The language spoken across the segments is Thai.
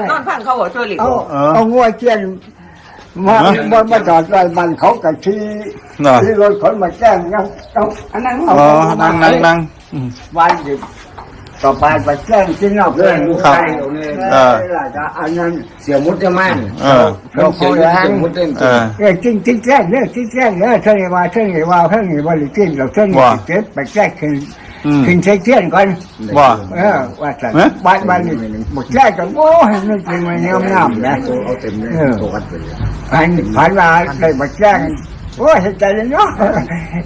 นอนฟังเขาบอกช่วยหลีกเอาบอกเออเอางัวเจียนมาฮะมามาจอดไว้บ้านเขากับที่น่ะ ที่รถขนมาแจ้งยังเอาอันนั้นอ๋อนั่งนั่งนั่งอืม วันหยุดต่อไปไปแจ้งที่นอกเรื่องลูกครับชายเอออันนั้นเสียมุดจะมั่นเออเขาเสียมุดเสียมุดเต็มเออ เออจริงจริงแจ้งเนี่ยจริงแจ้งเนี่ยเท่านี้ว่าเท่านี้ว่าเท่านี้ว่าหรือจริงเราเท่านี้ว่า เจ็บไปแจ้งขึ้น อืม ขึ้นใช้เทียนก่อนว่าเออว่าแต่เอ๊ะ บ้านบ้านนี่หมดแจ้งกันโอ้ยไม่จริงมันงามงามๆนะ เอาเต็มเลยเออ ตัววัดไปเลยอันผ่านมาได้มาแจ้งโอ้ยเห็นใจเลยเนาะ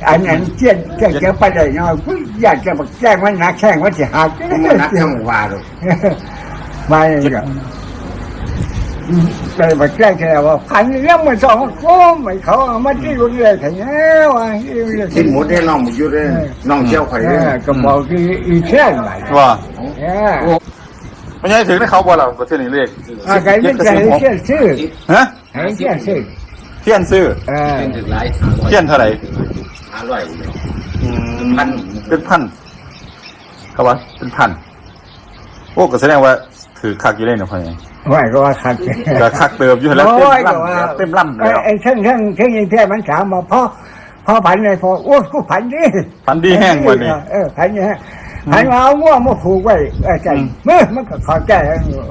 อันนั้นเจียนเจียนเจอไปได้เนาะกูอยากจะมาแจ้งมันหนักแข้งมันจะหักมันนักทั้งวาเลยมาเลยก็ ได้มาแจ้แค่ว่าพันเรื่องมันสองโค้งไม่เขาเอามาที่โรงเรียนถึงแล้วอะทิ้งมุดให้น้องมุดอยู่เลยน้องเชี่ยวไข่เอเลยอก็บอกที่อีเช่นไปว่าไม่ใช่ถึงได้เขาบ่ล่ะประเทศนี้เลขอาใครไม่ใจเชื่อชื่อฮะเชื่อชื่อเทียนซื้อเออเป็นเทียนเท่าไหร่ห้าร้อยพันเป็นพันเขาว่าเป็นพันโอ้ก็แสดงว่าถือคักอยู่เลยนะพ่อ ใหญ่ว่าก็ว่าขัดแต่คักเติมอยู่แล้วเต็มโอ้ยก็ลำว่าแล้วเต็มลำแล้วไอ้เช่นเช่นเช่นยิงแท้มันถามมาพ่อพ่อผันเลยพ่อโอ้ยกูผันดิพันดีแห้งกว่านี้เออผันเนี่ยผันมาเอาง่วงมาผูกไว้ไอ้ใจเมื่อมันก็ขอใจ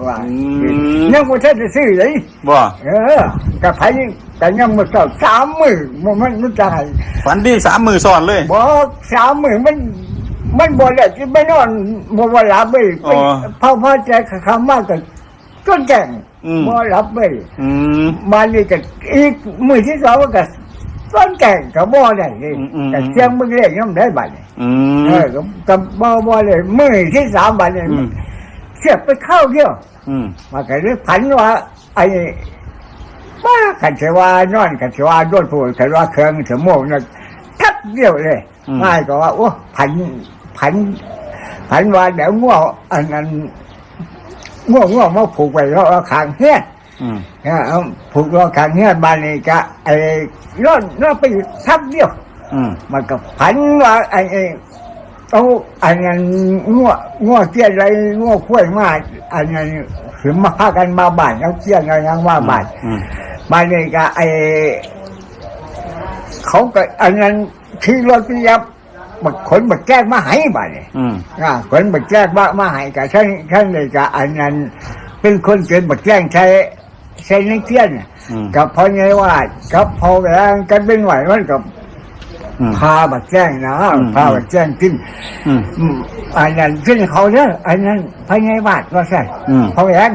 ว่าอืมยังบ่ทันจะซื้อเลยบ่เออกับผันแต่ยังบ่เท่าสามมื้อมันมันมันจะให้พันดีสามมือซ้อนเลยบอกสามมื้อมัน มันบ่ได้ที่ไม่นอนบ่ว่าหลับไปอ๋อพ่อพ่อใจคำมากก็ จนแจ้งอืม บ่หลับไปอืม มานี่ก็อีกมือที่สองมันก็ต้นแก่งก็บ่ได้เลยอืมอืม แต่เสียงมึงเรียกยังได้บัดนี่อืเอมอก็ก็บ่บ่เลยมือที่สามบัดนี่อืม เสียบไปเข้าเดียว อืม มาก็เลยพันว่าไอ้บ้ากันเสว่านอนกันเสว่าโดนผู้กันว่าเครื่องสมองน่ะทับเดียวเลยง่ายก็ว่าโอ้พันพันพันว่าเดี๋ยวง่วงอันนั้น ง่วงง่วงมาผูกไว้แล้วเอาขางเฮียอืมเนี่ยเอาผูกรอขังเนี่ยบานนี้ก็ไอ้ย้อนย้อนไปอยู่ทับเดียวอืมมันก็พันว่าไอ้ไอ้เอาอันนั้นงัวงัวเกี้ยนอะไรงัวข้วยมาอันนั้นถึงมาพากันมาบ้านเอาเกี้ยนเอายังมาบ้านอืมบานนี้ก็ไอ้เขาก็อันนั้นขี่รถไปยับ บักขนบักแจ้งมาให้บ้านนี่อืมอ่าคนบักแจ้งมามาให้กับท่านท่านเลยกับอันนั้น เป็นคนเป็นบักแจ้งใช้ใช้นักเที่ยนน่ะอืมกับพ่อไงว่ากับพ่อแหวนกันเป็นไหวมันกับอืม พาบักแจ้งนะอืม พาบักแจ้งขึ้น อืม อืมอันนั้นขึ้นเขาเด้ออันนั้นพ่อไงบาทก็ใช่อืมพ่อแหวน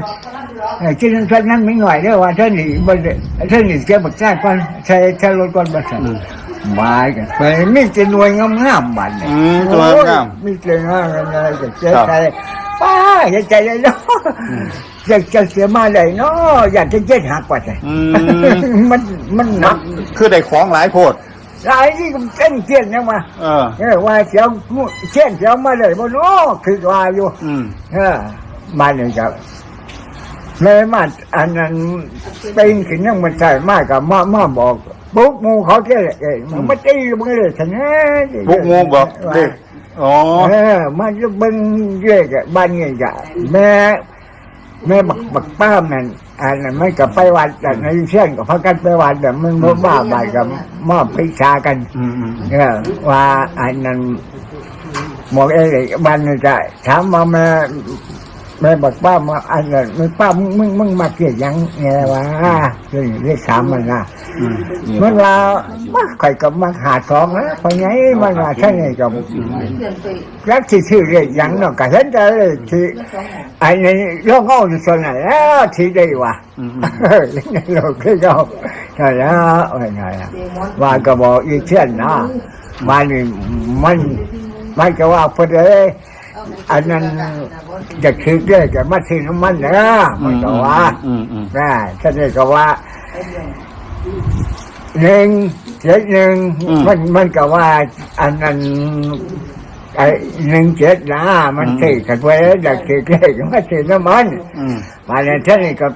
เออขึ้นท่านนั้นไม่หน่อยเด้อว่าท่านนี่บ่ได้ท่านนี่เจ้าบักแจ้งก่อนใช้ใช้รถก่อนบักแจ้ง มากันไปมีแต่หน่วยงามๆบัดเนี่ยอืมตัวงามมีเจงานอะไรก็เจ๊ครับใจป้าอย่าใจเลยเนาะจะจะเสียมาเลยเนาะอยากจะเจ็ดหักกว่าใจอืม มันมันหนักคือได้ของหลายโพด หลายที่มันเต้นเตี้ยนยังมาเออ เออว่าเสียวเช่นเสียวมาเลยบ่เนาะคือว่าอยู่ อืม เออมาเลยครับแม่มาอันนั้นเป็นขึ้นยังมันใช่มากกับมามาบอก ปุ๊กหมูเขาแค่เอ้ยมันไม่ตีมึงเลยชนะพวกงูบอกเลขอ๋อ เออมันจะเบิ่งเลขอะบ้านนี่กะแม่แม่บักบักป้ามนั่นอันนั้นมันกับไปวัดแต่ในเช่นกับพากันไปวัดแต่มันบ่บ้าบายกับมอบพิชากันอืมอืมเออว่าอันนั้นหมอกเอ้ยบ้านนี่จะถามมาแม่ แม่บักป้ามาอันนั้นมึงป้ามึงมึงมึงมาเกลียดหยังไงวะเรื่องเรียกสามมันนะอืมมันว่ามาข่อยกับมาหาสองนะเพราะไงมันว่าแค่นี้กับรักที่ชื่อเรียกหยังเนาะก็เห็นแต่เลยที่ไอ้นี่โลกเอาอยู่ส่วนไหนแล้วที่ได้วะอืมในโลกที่เราใช่แล้วว่าไงล่ะว่าก็บอกอีเช่นนะมันนี่มันมันก็ว่าพอดี อันนั้นจะคิดเรื่องจะมาซื้อน้ำมันนะมันก็ว่าอืมอืมนะท่านนี่ก็ว่าหนึ่งเจ็ดหนึ่งอืมมันมันก็ว่า อันนั้นไอ้หนึ่งเจ็ดนะมันอืมถือกันไว้อยากถือเลขมาถือน้ำมันอืมมาเนี่ยท่านนี่ก็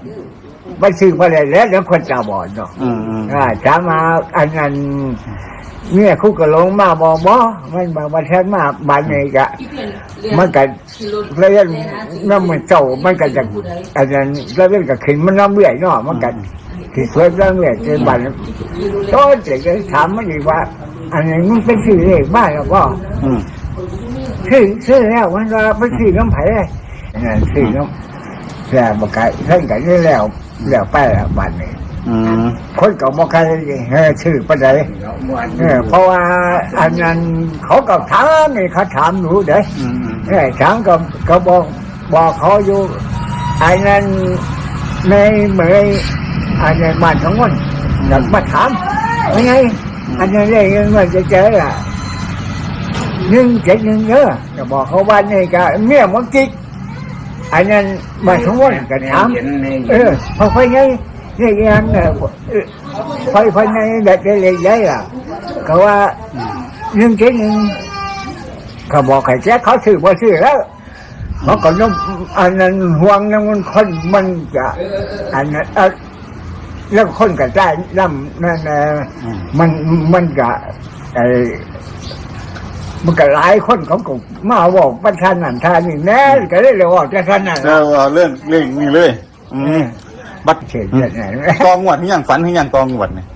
ไม่ซื้อมาเลยแล้วแล้วคนตาบอดเนาะอืมอืมอ่าถามมาอันนั้น เนี่ยคุกก็ลงมาบอบอมันบอกว่าฉันมาบานนี้กะมันก็เรียนน้ำมันเจ้ามันก็จะอันนั้นเรียนก็ขึ้นมันน้ำเบื่อยเนาะมันก็ที่สวยน้ำเบื่อยเจอบันโตเด็กก็ถามมันอีกว่า อันนี้มันเป็นสื่อเลขบ้านแล้วก็อืมชื่อชื่อแล้วมันว่าเป็นสื่อน้ำไผ่นั่นสื่อน้ำแต่บอกไก่เล่นกันนี่แล้วแล้วไปแล้วบันนี้ อืมคนก็บอกใครเออชื่อปัจจัยเออเพราะว่าอันนั้นเขาก็ถามนี่เขาถามหนูเด้อืมอืมเออช้างก็ก็บอกบอกเขาอยู่ไอ้นั้นในเหมยไอ้ในบ้านของมันก็มาถามยังไงอันนั้นเรื่องเงินจะเจออะหนึ่งเจ็ดหนึ่งเด้อก็บอกเขาว่านี่ก็เมียมันจิกอันนั้นบ้านของมันก็ถามเห็นในเออพอไฟไง นี่ยังเออไฟไฟในเด็กเล็กใหญ่ะเขาว่าหนึ่งเจ็ดหนึ่งเขาบอกใครแจ๊เขาซื้อบ่ซื้อแล้วมันก็น้ำอันนั้นห่วงนั้นมันคนมันจะอันนั้นเออแล้วคนก็ได้น้ำนั่นมันมันก็ไอมันก็หลายคนเขาก็มาบอกประชานันทานี่แน่ก็เลยเลยว่าประชานันแล้วเอาเรื่องเรื่องนี้เลย อืม บัดเฉยเฉยไหนตองวดที่ยังฝันที่ยังตองวดเนี่ย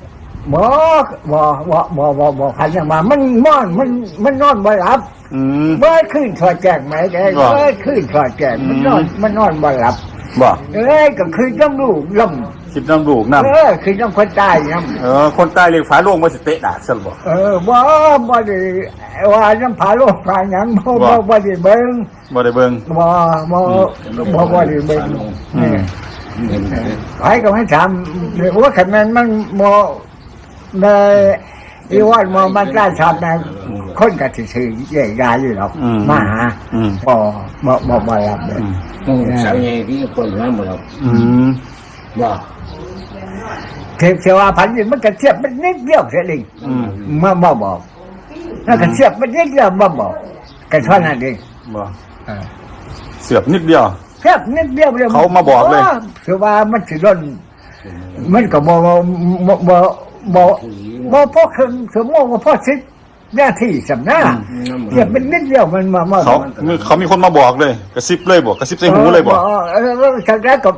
บอกบอกบอกบอกบอกบอกพันยังมามันม่อนมันมันนอนบ่หลับอืมเมื่อขึ้นถอดแจกไหมแกบอกเมื่อขึ้นถอดแจกมันนอนมันนอนบ่หลับบอกเอ้ยก็คือต้องลูกลมคิดน้ำลูกน้เออคือต้องคนตายนะำเออคนใต้เรียกฝาโลงมาสิเตะดากซะบ่เออบ่บ่ได้ว่าน้ำผาโลกผาหยังบ่บบ่อกบ่ได้เบิ่งบ่ได้เบิ่งบ่บ่บ่บ่ได้เบิ่งอืม ไผก็ให้ถามว่าคันแม่นมันบ่ได้อีว่าบ่มันกล้าชอบนะคนก็สิซื้อใหญ่ยาอยู่หรอกมาหาบ่บ่บ่บ่รับเลยสาวใหญ่ที่คนมาหมดแล้วอืมบอกเทพเทวาพันธุ์มันก็เทียบมันนิดเดียวเท่านั้นเองอืมมาบ่บอกแล้วก็เทียบมันนิดเดียวมาบอกกันเท่านั้นเองบ่เสือบนิดเดียว เทียบนิดเดียวเลยเขามาบอกเลยเทวามันสิร่นมันก็บ่บ่บ่บ่บ่บ่พอครึ่งสมองบ่พอสิบหน้าที่สำนักเทียบมันนิดเดียวมันมามาเขามีเขามีคนมาบอกเลย กระซิบเลยบอกกระซิบใส่หูเลยบอกเออเออเออจากนั้นกับ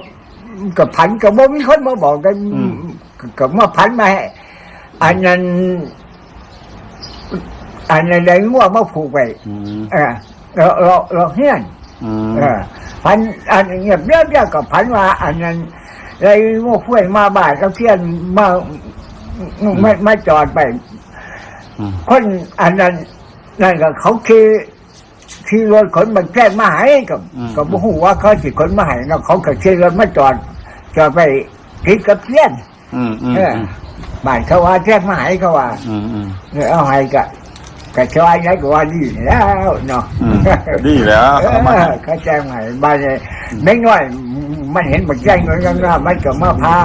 กับพันกับบ่มีคนมาบอกกันอืมกับมาพันมาให้อันนั้นอันนั้นได้งัวมาผูกไปอืมเออเราเราเราเฮียนอืมเออ พันอันเงียบเรียบเรียบกับพันว่า อันนั้นเลยงัวคุ้ยมาบ่ายก็เพี้ยนมามามาจอดไปอืมคนอันนั้นนั่นก็เขาคือขี่รถขนบักแกล้งมาให้กับกับบุหัวาเขาสิขนมาให้เนาะเขาก็ขี่รถมาจอดจอดไปกินกับเพี้ยนอืมอืมเออบ้านเขาว่าแจ้งมาให้เขาว่าอืมอืมเนี่ยเอาให้ กะกะชอยไงก็ว่าดีแล้วเนาะอืมดีแล้วเอเอามาอเขาแจ้งมาให้บ้านเนี่ยไม่น้อยมันเห็นบักแจ้งอยู่ยังว่ามันก็มาพา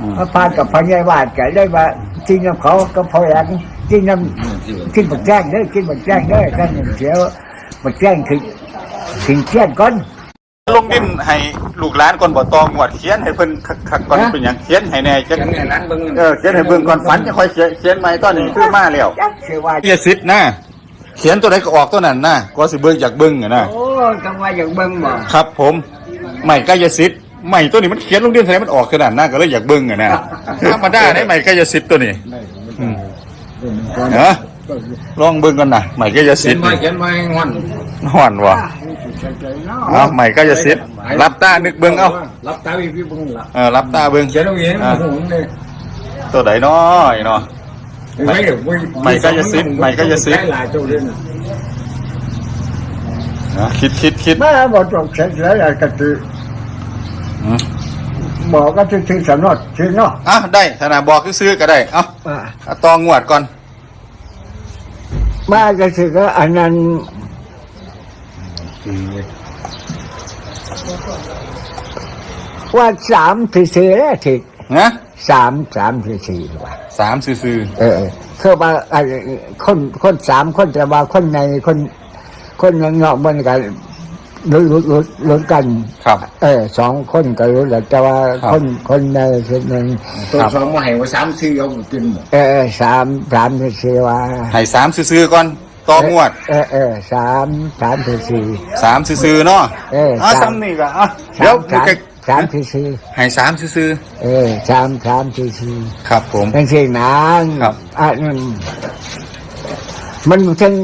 อืม มาพากับพญาวาดก็ได้ว่าจริงน้ำเขาก็พออย่างจริงน้ำกินบักแจ้งเด้อกินบักแจ้งเด้อกันเสียวบักแจ้งคือถึงแจ้งก่อน ลงดินให้ลูกหลานก่อนบ่ตองวดเขียนให้เพิ่นคักๆก่อนฮะ เป็นหยังเขียนให้แน่จัฉังนเนี่ยร้านเบิ้งเออเขียนให้เบิ่งก่อนฝันจะค่อยเขียนเขียนใหม่ตอนนี้คือมาแล้วจักเสียว่าอย่าสิทธิ์นะเขียนตัวใดก็ออกตัวนั้นนะก็สิเบิ่งอยากเบิ่งอะนะโอ้จังว่าอย่างเบิ่งบ่ครับ ผมใหม่กายสิทธิ์ใหม่ตัวนี้มันเขียนลงดินแสดงมันออกขนาดนั้นก็เลยอยากเบิ่งอะนะธรรมดาได้ใหม่กายสิทธิ์ตัวนี้อืมเนาะลองเบิ่งกันนะใหม่กายเขีสิยทนธิ์มาเขียนมาหอน นอนวะเอาใหม่กายสิทธิ์รับตานึกเบิ่งเอารับตาพี่พี่เบิ้งละเออรับตาเบิ่งเขียนเอาเองโอ้โหเนี่ยตัวใดน้อยเนาะไม่เดี๋ยวไม่ก็จะซิดไม่ก็จะซิดได้หลายตัวเลยนะนะคิดคิดคิดมาบ่ต้องเสร็จแล้วก็คืออืมบอกก็คือถึงสำนดถึงเนาะอะได้ขนาดบอกซื้อๆก็ได้เอาอ่าเอาตองงวดก่อนมาก็คือก็อันนั้น ว่าสามสี่สี่แล้วถึงนะสามสามสี่สี่ว่าสามซื้อเออคือว่าอันคนคนสามคนแต่ว่าคนในคนคนเงาะมันกันลุ้นลุ้นลุ้นลุ้นกันครับ เออสองคนก็รู้แหละแต่ว่าครับคนคนใดคนหนึ่งตัวสองมาให้ว่าสามสี่เอากินหมดเออสามสามสี่สี่ว่าให้สามซื้อๆก่อน ต่องวดเออเออสามสามสี่สี่ สามซื้อๆเนาะเอออะสามซ้ำนี่ก็อะสาเดี๋ยวมสามจะสามสี่สี่ให้สามซื้อเออสามสามสี่สี่ๆครับผมเป็นสิ่งนั้นครับ อะนั่นมันทั้ง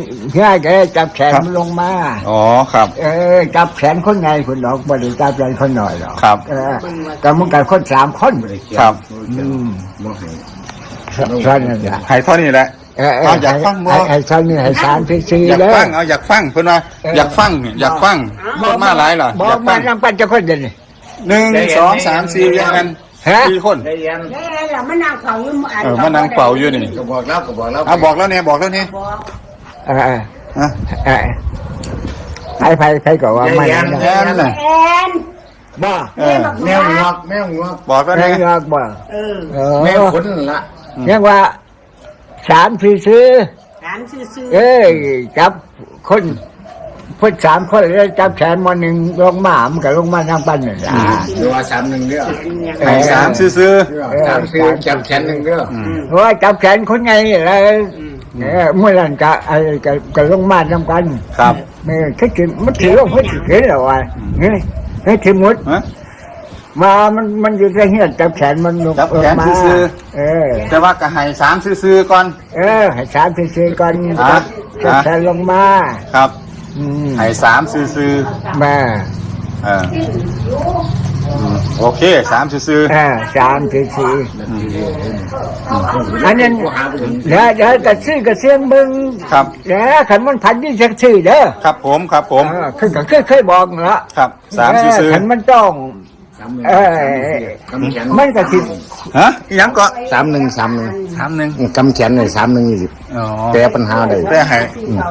ง่ายแกจับแขนครับมันลงมา อ๋อครับ เออจับแขนคนไงคุณดอกบริจับแขนคนหน่อยหรอกครับเออแต่มันกันคนสามคนครับ อืมมาให้ ท่านนั่นแหละให้เท่านี้แหละ เออเออเอาอยากฟังบ่ให้ให้ท่านนี่ให้สามสี่สี่อยากเลยฟังเอาอยากฟังเพิ่นว่าเอออยากฟังอยากฟังพูดมาหลายล่ะบออยากกมาฟังนำกันจะคนเดียวนี่ หนึ่งสองสามสี่ยังกันฮะ สี่คนได้ยันเอ้ยเรามานั่งเฝ้าอยู่หมู่อันเออมานั่งเฝ้าอยู่นี่ก็บอกแล้วก็บอกแล้วอะบอกแล้วเนี่ยบอกแล้วเนี่ยบอกเออเอออะเออใครใครใครก็ว่าไม่แอนแอนน่ะแอนบ่เออแมวงอกแมวงอกบอกแล้วใครเนี่ยก็บ่เออเออแมวขนละเรียกว่า สามสี่ซื้อถามซื่อเอ้ยจับคนคนสามคนเลยจับแขนมาหนึ่งลงมามันก็ลงมาทางบ้านนี่ล่ะ หรือว่าสามหนึ่งเด้อๆให้สามซื้อสามสี่จับแขนหนึ่งเด้อเพราะว่าจับแขนคนไงเลยเออเมื่อนั้นก็ไอ้ก็ก็ลงมาทำกันๆครับ เออถ้ากินมันถือว่ามันถือเห็นหรอวะเฮ้ยเฮ้ยทิมุดฮะ มามันมันอยู่ในเฮียจับแขนมันลงจับแขนมาซื่อ เออ แต่ว่าก็ให้สามซื้อๆก่อน เออ ให้สามสี่ซื้อก่อนอะ จับอะแขนลงมาครับอืมให้สามซื้อมาๆเอออืมโอเคสามซื้อเออสามสี่สี่อันนั้นเดี๋ยวเดี๋ยวกระซื้อกระเสียงเบิ้งๆครับ เดี๋ยวขันมันพันยี่สิบสี่เด้อครับผมครับผม เออคือก็เคยเคยบอกแล้วครับสามซื้อขันมันต้องสามหนึ่งเออกำแขนมันก็สิๆฮะอิหยังก็สามหนึ่งสามหนึ่งสามหนึ่งกำแขนเลยสามหนึ่งยี่สิบอ๋อแก้ปัญหาได้แต่ให้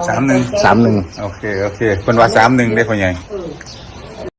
สามหนึ่งสามหนึ่ง โอเคโอเคคนว่าสามหนึ่งได้คนใหญ่